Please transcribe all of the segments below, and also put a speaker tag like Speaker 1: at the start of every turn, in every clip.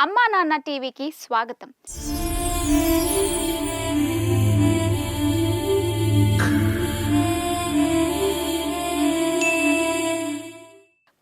Speaker 1: అమ్మా నాన్న టీవీకి స్వాగతం.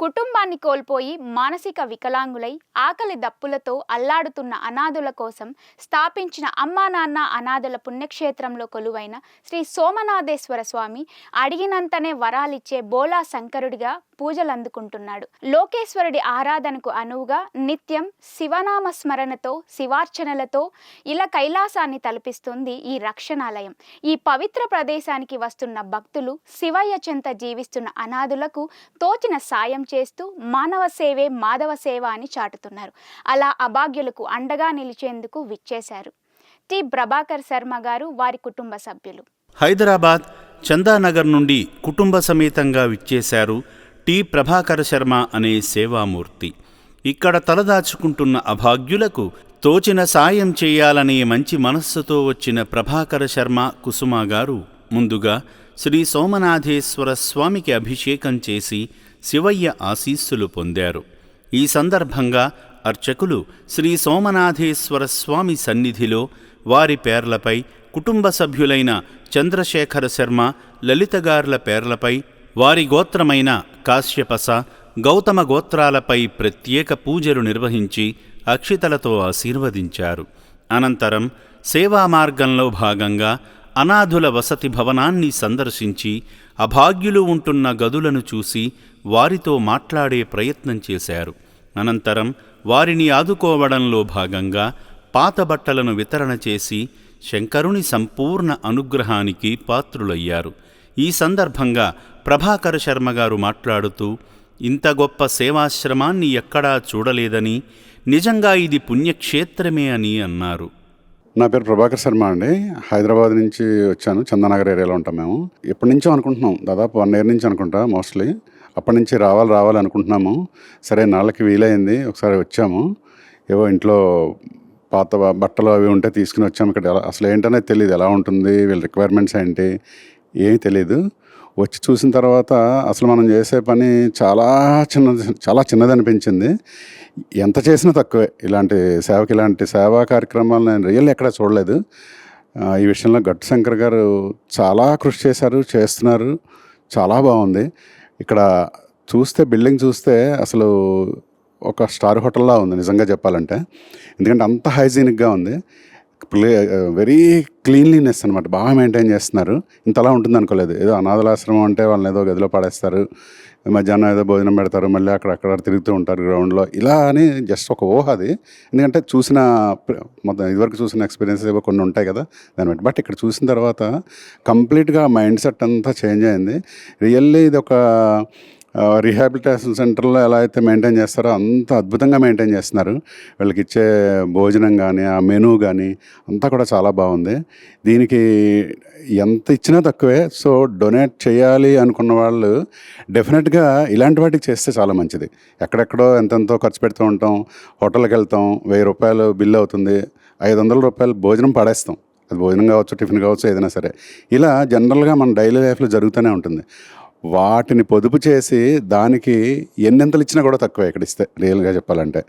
Speaker 1: కుటుంబాన్ని కోల్పోయి మానసిక వికలాంగులై ఆకలి దప్పులతో అల్లాడుతున్న అనాథుల కోసం స్థాపించిన అమ్మా నాన్న అనాథుల పుణ్యక్షేత్రంలో కొలువైన శ్రీ సోమనాథేశ్వర స్వామి అడిగినంతనే వరాలిచ్చే బోలా శంకరుడిగా పూజలు అందుకుంటున్నాడు. లోకేశ్వరుడి ఆరాధనకు అనువుగా నిత్యం శివనామ స్మరణతో శివార్చనలతో ఇలా కైలాసాన్ని తలపిస్తుంది ఈ రక్షణాలయం. ఈ పవిత్ర ప్రదేశానికి వస్తున్న భక్తులు శివయ్య చెంత జీవిస్తున్న అనాథులకు తోచిన సాయం చేస్తూ మానవ సేవే మాధవ సేవ అని చాటుతున్నారు. అలా అభాగ్యులకు అండగా నిలిచేందుకు విచ్చేశారు. టి. ప్రభాకర్ శర్మ గారు వారి కుటుంబ సభ్యులు.
Speaker 2: హైదరాబాద్ చందానగర్ నుండి కుటుంబ సమేతంగా విచ్చేశారు టి ప్రభాకర శర్మ అనే సేవామూర్తి. ఇక్కడ తలదాచుకుంటున్న అభాగ్యులకు తోచిన సాయం చేయాలనే మంచి మనస్సుతో వచ్చిన ప్రభాకర శర్మ కుసుమ గారు ముందుగా శ్రీ సోమనాథేశ్వర స్వామికి అభిషేకం చేసి శివయ్య ఆశీస్సులు పొందారు. ఈ సందర్భంగా అర్చకులు శ్రీ సోమనాథేశ్వర స్వామి సన్నిధిలో వారి పేర్లపై కుటుంబ సభ్యులైన చంద్రశేఖర శర్మ లలితగార్ల పేర్లపై వారి గోత్రమైన కాశ్యపస గౌతమ గోత్రాలపై ప్రత్యేక పూజలు నిర్వహించి అక్షితలతో ఆశీర్వదించారు. అనంతరం సేవా మార్గంలో భాగంగా అనాథుల వసతి భవనాన్ని సందర్శించి అభాగ్యులు ఉంటున్న గదులను చూసి వారితో మాట్లాడే ప్రయత్నం చేశారు. అనంతరం వారిని ఆదుకోవడంలో భాగంగా పాత బట్టలను వితరణ చేసి శంకరుని సంపూర్ణ అనుగ్రహానికి పాత్రులయ్యారు. ఈ సందర్భంగా ప్రభాకర శర్మ గారు మాట్లాడుతూ ఇంత గొప్ప సేవాశ్రమాన్ని ఎక్కడా చూడలేదని నిజంగా ఇది పుణ్యక్షేత్రమే అని అన్నారు.
Speaker 3: నా పేరు ప్రభాకర్ శర్మ అండి. హైదరాబాద్ నుంచి వచ్చాను. చందనగర్ ఏరియాలో ఉంటాం మేము. ఎప్పటి నుంచో అనుకుంటున్నాం. దాదాపు వన్ ఇయర్ నుంచి అనుకుంటా మోస్ట్లీ. అప్పటి నుంచి రావాలి రావాలి అనుకుంటున్నాము. సరే నాళ్ళకి వీలైంది. ఒకసారి వచ్చాము. ఏవో ఇంట్లో పాత బట్టలు అవి ఉంటే తీసుకుని వచ్చాము. ఇక్కడ అసలు ఏంటనేది తెలియదు ఎలా ఉంటుంది? వీళ్ళ రిక్వైర్మెంట్స్ ఏంటి? ఏమీ తెలియదు వచ్చి చూసిన తర్వాత అసలు మనం చేసే పని చాలా చిన్నది చాలా చిన్నది అనిపించింది ఎంత చేసినా తక్కువే. ఇలాంటి సేవకి ఇలాంటి సేవా కార్యక్రమాలు నేను రియల్ ఎక్కడ చూడలేదు. ఈ విషయంలో గట్టు శంకర్ గారు చాలా కృషి చేశారు చేస్తున్నారు. చాలా బాగుంది. ఇక్కడ చూస్తే బిల్డింగ్ చూస్తే అసలు ఒక స్టార్ హోటల్లా ఉంది నిజంగా చెప్పాలంటే. ఎందుకంటే అంత హైజీనిక్గా ఉంది. ప్లే వెరీ క్లీన్లీనెస్ అనమాట బాగా మెయింటైన్ చేస్తున్నారు. ఇంతలా ఉంటుంది అనుకోలేదు. ఏదో అనాథలాశ్రమం అంటే వాళ్ళని ఏదో గదిలో పడేస్తారు. మధ్యాహ్నం ఏదో భోజనం పెడతారు. మళ్ళీ అక్కడ అక్కడ తిరుగుతూ ఉంటారు గ్రౌండ్లో ఇలా అని జస్ట్ ఒక ఊహ అది. ఎందుకంటే చూసిన మొత్తం ఇదివరకు చూసిన ఎక్స్పీరియన్స్ ఏవో కొన్ని ఉంటాయి కదా. దాన్ని బట్టి. బట్ ఇక్కడ చూసిన తర్వాత కంప్లీట్గా మైండ్ సెట్ అంతా చేంజ్ అయింది. రియల్లీ ఇది ఒక రీహాబిలిటేషన్ సెంటర్లో ఎలా అయితే మెయింటైన్ చేస్తారో అంత అద్భుతంగా మెయింటైన్ చేస్తున్నారు. వీళ్ళకి ఇచ్చే భోజనం కానీ ఆ మెనూ కానీ అంతా కూడా చాలా బాగుంది. దీనికి ఎంత ఇచ్చినా తక్కువే. సో డొనేట్ చేయాలి అనుకున్న వాళ్ళు డెఫినెట్గా ఇలాంటి వాటికి చేస్తే చాలా మంచిది. ఎక్కడెక్కడో ఎంతెంతో ఖర్చు పెడుతూ ఉంటాం. హోటల్కి వెళ్తాం. వెయ్యి రూపాయలు బిల్ అవుతుంది. ఐదు వందల రూపాయలు భోజనం పడేస్తాం. అది భోజనం కావచ్చు టిఫిన్ కావచ్చు ఏదైనా సరే. ఇలా జనరల్గా మన డైలీ లైఫ్లో జరుగుతూనే ఉంటుంది. వాటిని పొదుపు చేసి దానికి ఎన్నెంతలు ఇచ్చినా కూడా తక్కువ ఇక్కడ ఇస్తే రియల్గా చెప్పాలంటే.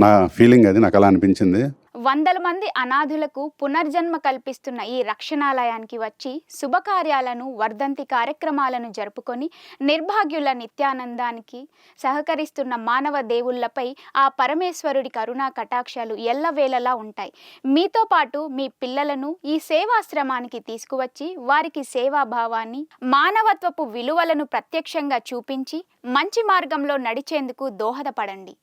Speaker 3: నా ఫీలింగ్ అది నాకు అలా అనిపించింది.
Speaker 1: వందల మంది అనాథులకు పునర్జన్మ కల్పిస్తున్న ఈ రక్షణాలయానికి వచ్చి శుభకార్యాలను వర్ధంతి కార్యక్రమాలను జరుపుకొని నిర్భాగ్యుల నిత్యానందానికి సహకరిస్తున్న మానవ దేవుళ్ళపై ఆ పరమేశ్వరుడి కరుణా కటాక్షాలు ఎల్లవేళలా ఉంటాయి. మీతో పాటు మీ పిల్లలను ఈ సేవాశ్రమానికి తీసుకువచ్చి వారికి సేవాభావాన్ని మానవత్వపు విలువలను ప్రత్యక్షంగా చూపించి మంచి మార్గంలో నడిచేందుకు దోహదపడండి.